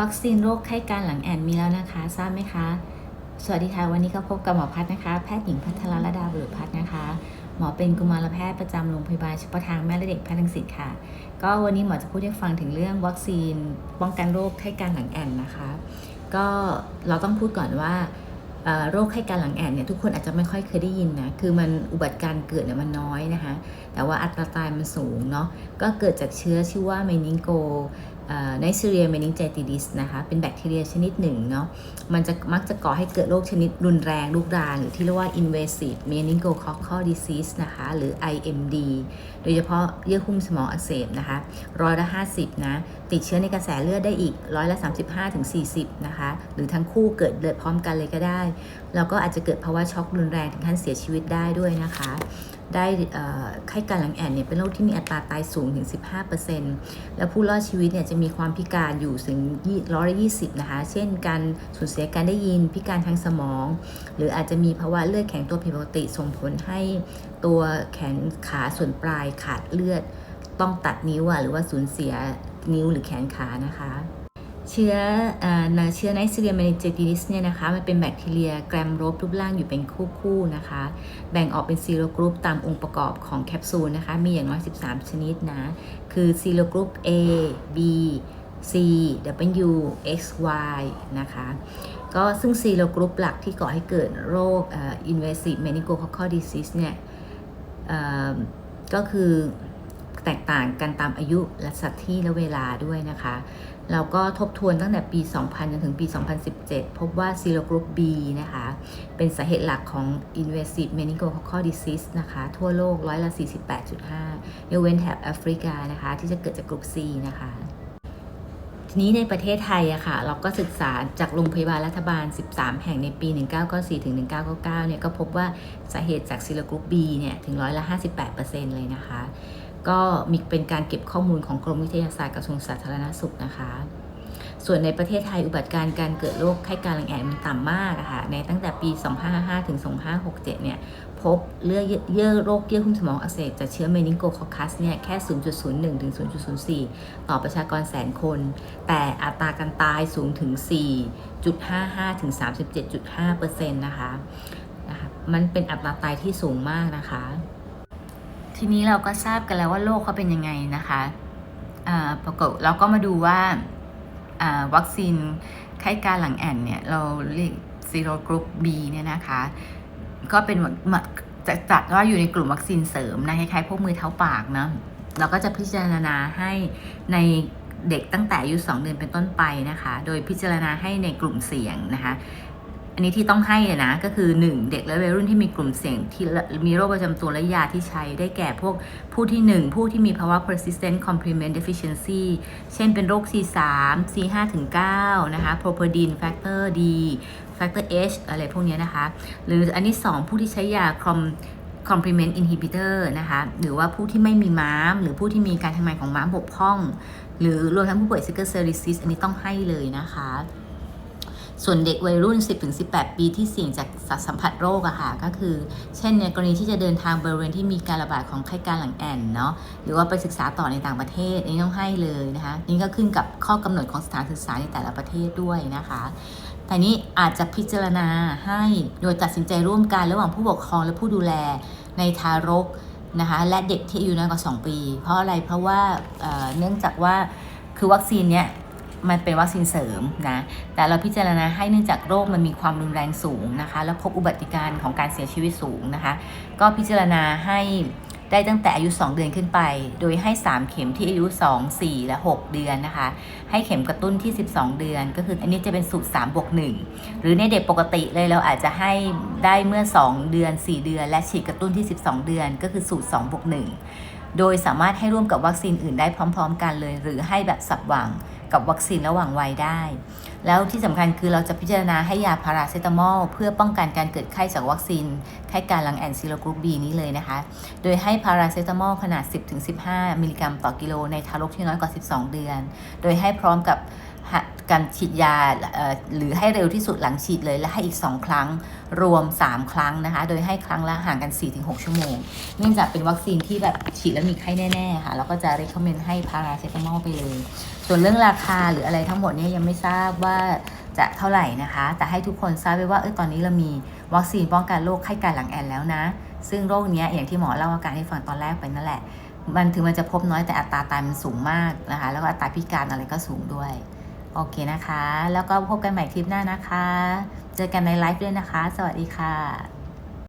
วัคซีนโรคไข้การหลังแอนมีแล้วนะคะ ทราบไหมคะ สวัสดีค่ะ วันนี้ก็พบกับหมอพัฒนะคะ แพทย์หญิงพัทรลดาบุรุษพัฒนะคะ หมอเป็นกุมารแพทย์ประจำโรงพยาบาลเฉพาะทางแม่และเด็กแพทย์ทังสิทธิ์ค่ะ ก็วันนี้หมอจะพูดให้ฟังถึงเรื่องวัคซีนป้องกันโรคไข้การหลังแอนนะคะ ก็เราต้องพูดก่อนว่าโรคไข้การหลังแอนเนี่ยทุกคนอาจจะไม่ค่อยเคยได้ยินนะ คือมันอุบัติการเกิดเนี่ยมันน้อยนะคะ แต่ว่าอัตราตายมันสูงเนาะ ก็เกิดจากเชื้อชื่อว่าเมนิงโก ไนซีเรียเมนิงไจติดิสนะคะ เป็นแบคทีเรียชนิดหนึ่งเนาะ มันจะมักจะก่อให้เกิดโรคชนิดรุนแรงลุกราน หรือที่เรียกว่า invasive meningococcal disease นะคะ หรือ IMD โดยเฉพาะเยื่อหุ้มสมองอักเสบนะคะร้อยละ 50 นะ ติดเชื้อในกระแสเลือดได้อีกร้อยละ 35ถึง40 นะคะ หรือทั้งคู่เกิดเลือดพร้อมกันเลยก็ได้ แล้วก็อาจจะเกิดภาวะช็อกรุนแรงถึงขั้นเสียชีวิตได้ด้วยนะคะ ได้ไข้การหลังแอนเนี่ยเป็นโรคที่มีอัตราตายสูงถึง 15%แล้วผู้รอดชีวิตเนี่ยจะมีความพิการอยู่ถึงร้อยละ20นะคะ เช่นการสูญเสียการได้ยินพิการทางสมอง หรืออาจจะมีภาวะเลือดแข็งตัวผิดปกติส่งผลให้ตัวแขนขาส่วนปลายขาดเลือด ต้องตัดนิ้วหรือว่าสูญเสียนิ้วหรือแขนขานะคะ เชื้อเอ่อเชื้อไนซีเรียเนเจติดิสเนี่ยนะคะมันเป็นแบคทีเรียแกรมโรบรูปร่างอยู่เป็นคู่ๆนะคะ แบ่งออกเป็นซีโรกรุ๊ปตามองค์ประกอบของแคปซูลนะคะ มีอย่างน้อย 13 ชนิดนะ คือซีโรกรุ๊ป A B C W X Y นะคะ ก็ซึ่งซีโรกรุ๊ปหลักที่ก่อให้เกิดโรคอ่อ invasive meningococcal disease เนี่ยก็คือ แตกต่างกันตามอายุและสัตว์ที่และเวลาด้วยนะคะ เราก็ทบทวนตั้งแต่ปี 2000 จนถึงปี 2017 พบว่าซีโรกรุ๊ป B นะคะ เป็นสาเหตุหลักของ invasive meningococcal disease นะคะ ทั่วโลกร้อยละ 48.5ยกเว้นแถบแอฟริกานะคะ ที่จะเกิดจากกรุ๊ป C นะคะทีนี้ในประเทศไทยอะค่ะ เราก็ศึกษาจากโรงพยาบาลรัฐบาล 13 แห่งในปี 1994ถึง1999 เนี่ยก็พบว่าสาเหตุจากซีโรกรุ๊ป B เนี่ย ถึงร้อยละ 58%เลยนะคะ ก็มีเป็นการเก็บข้อมูลของกรมวิทยาศาสตร์กระทรวงสาธารณสุขนะคะ ส่วนในประเทศไทยอุบัติการ์การเกิดโรคไข้การลังแอนมันต่ำมากะค่ะในตั้งแต่ปี 2555 ถึง 2567 เนี่ยพบเลือดเยื่อโรคเยื่อหุ้มสมองอักเสบจากเชื้อเมนิงโกคอคัสเนี่ยแค่ 0.01 ถึง 0.04 ต่อประชากรแสนคน แต่อัตราการตายสูงถึง 4.55 ถึง 37.5%นะคะนะคะ มันเป็นอัตราตายที่สูงมากนะคะ ทีนี้เราก็ทราบกันแล้วว่าโรคเขาเป็นยังไงนะคะปรากฏเราก็มาดูว่าวัคซีนไข้การหลังแอนเนี่ยเราเรียกซีโรกรุ๊ป B เนี่ยนะคะ ก็เป็นจะจัดว่าอยู่ในกลุ่มวัคซีนเสริมนะคล้ายๆพวกมือเท้าปากเนาะเราก็จะพิจารณาให้ในเด็กตั้งแต่อายุ2เดือนเป็นต้นไปนะคะ โดยพิจารณาให้ในกลุ่มเสี่ยงนะคะ อันนี้ที่ต้องให้เลยนะก็คือ 1 เด็กและวัยรุ่นที่มีกลุ่มเสี่ยงที่มีโรคประจำตัวและยาที่ใช้ได้แก่พวกผู้ที่ 1 ผู้ที่มีภาวะ persistent complement deficiency เช่นเป็นโรค C3 C5 ถึง9นะคะ properdin factor D factor H อะไรพวกนี้นะคะ หรืออันที่2ผู้ที่ใช้ยา com complement inhibitor นะคะ หรือว่าผู้ที่ไม่มีม้าม หรือผู้ที่มีการทำงานของม้ามบกพร่อง หรือรวมทั้งผู้ป่วย sickle cell disease อันนี้ต้องให้เลยนะคะ ส่วนเด็กวัยรุ่น 10-18 ปีที่เสี่ยงจากสัมผัสโรคอะค่ะก็คือ เช่นในกรณีที่จะเดินทางบริเวณที่มีการระบาดของไข้การหลังแอนเนาะหรือว่าไปศึกษาต่อในต่างประเทศนี่ต้องให้เลยนะคะนี่ก็ขึ้นกับข้อกำหนดของสถานศึกษาในแต่ละประเทศด้วยนะคะแต่นี้อาจจะพิจารณาให้โดยตัดสินใจร่วมกันระหว่างผู้ปกครองและผู้ดูแลในทารกนะคะและเด็กที่อายุน้อยกว่า 2 ปี เพราะอะไรเพราะว่าเเนื่องจากว่าคือวัคซีนเนี้ย มันเป็นวัคซีนเสริมนะ แต่เราพิจารณาให้เนื่องจากโรคมันมีความรุนแรงสูงนะคะ แล้วพบอุบัติการณ์ของการเสียชีวิตสูงนะคะ ก็พิจารณาให้ได้ตั้งแต่อายุ 2 เดือนขึ้นไป โดยให้ 3 เข็มที่อายุ 2 4 และ 6 เดือนนะคะ ให้เข็มกระตุ้นที่ 12 เดือน ก็คืออันนี้จะเป็นสูตร3บวก1หรือในเด็กปกติเลยเราอาจจะให้ได้เมื่อ 2 เดือน 4 เดือน และฉีดกระตุ้นที่ 12 เดือน ก็คือสูตร2บวก1โดยสามารถให้ร่วมกับวัคซีนอื่นได้พร้อม ๆ กันเลย หรือให้แบบสับหว่าง กับวัคซีนระหว่างวัยได้ แล้วที่สำคัญคือเราจะพิจารณาให้ยาพาราเซตามอลเพื่อป้องกันการเกิดไข้จากวัคซีน ไข้การลังแอนซิโลกรุ๊ป B นี้เลยนะคะ โดยให้พาราเซตามอลขนาด 10-15 มิลลิกรัมต่อกิโลในทารกที่น้อยกว่า 12 เดือน โดยให้พร้อมกับ การฉีดยาหรือให้เร็วที่สุดหลังฉีดเลย และให้อีก 2 ครั้งรวม 3 ครั้งนะคะ โดยให้ครั้งละห่างกัน 4-6 ชั่วโมง เนื่องจากเป็นวัคซีนที่แบบฉีดแล้วมีไข้แน่ๆค่ะเราก็จะ recommend ให้พาราเซตามอลไปเลย ส่วนเรื่องราคาหรืออะไรทั้งหมดเนี่ยยังไม่ทราบว่าจะเท่าไหร่นะคะ แต่ให้ทุกคนทราบไว้ว่าเออตอนนี้เรามีวัคซีนป้องกันโรคไข้การหลังแอนแล้วนะ ซึ่งโรคนี้อย่างที่หมอเล่าอาการให้ฟังตอนแรกไปนั่นแหละ มันถึงมันจะพบน้อยแต่อัตราตายมันสูงมากนะคะ แล้วก็อัตราพิการอะไรก็สูงด้วย โอเคนะคะ แล้วก็พบกันใหม่คลิปหน้านะคะ เจอกันในไลฟ์ด้วยนะคะ สวัสดีค่ะ